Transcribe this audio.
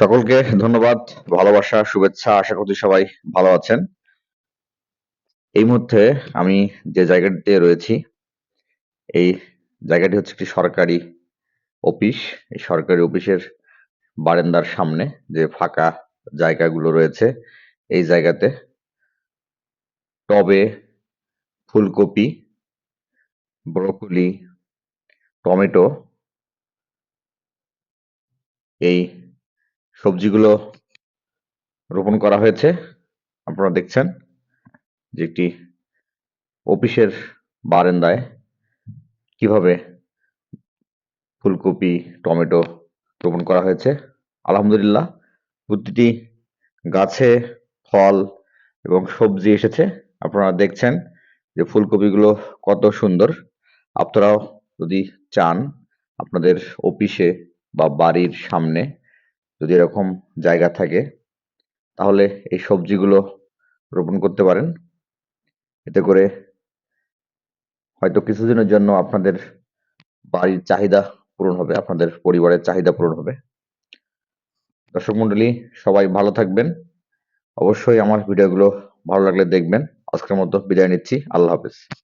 সকলকে ধন্যবাদ, ভালোবাসা, শুভেচ্ছা, আশা করছি সবাই ভালো আছেন। এই মুহূর্তে আমি যে জায়গাটিতে রয়েছি, এই জায়গাটি হচ্ছে একটি সরকারি অফিস। এই সরকারি অফিসের বারান্দার সামনে যে ফাঁকা জায়গাগুলো রয়েছে, এই জায়গাতে টবে ফুলকপি, ব্রকলি, টমেটো এই সবজিগুলো রোপণ করা হয়েছে। আপনারা দেখছেন যে একটি অফিসের বারান্দায় কীভাবে ফুলকপি, টমেটো রোপণ করা হয়েছে। আলহামদুলিল্লাহ, প্রতিটি গাছে ফল এবং সবজি এসেছে। আপনারা দেখছেন যে ফুলকপিগুলো কত সুন্দর। আপনারাও যদি চান আপনাদের অফিসে বা বাড়ির সামনে যদি এরকম জায়গা থাকে, তাহলে এই সবজিগুলো রোপণ করতে পারেন। এতে করে হয়তো কিছুদিনের জন্য আপনাদের বাড়ির চাহিদা পূরণ হবে, আপনাদের পরিবারের চাহিদা পূরণ হবে। দর্শক মন্ডলী সবাই ভালো থাকবেন। অবশ্যই আমার ভিডিওগুলো ভালো লাগলে দেখবেন। আজকের মতো বিদায় নিচ্ছি। আল্লাহ হাফেজ।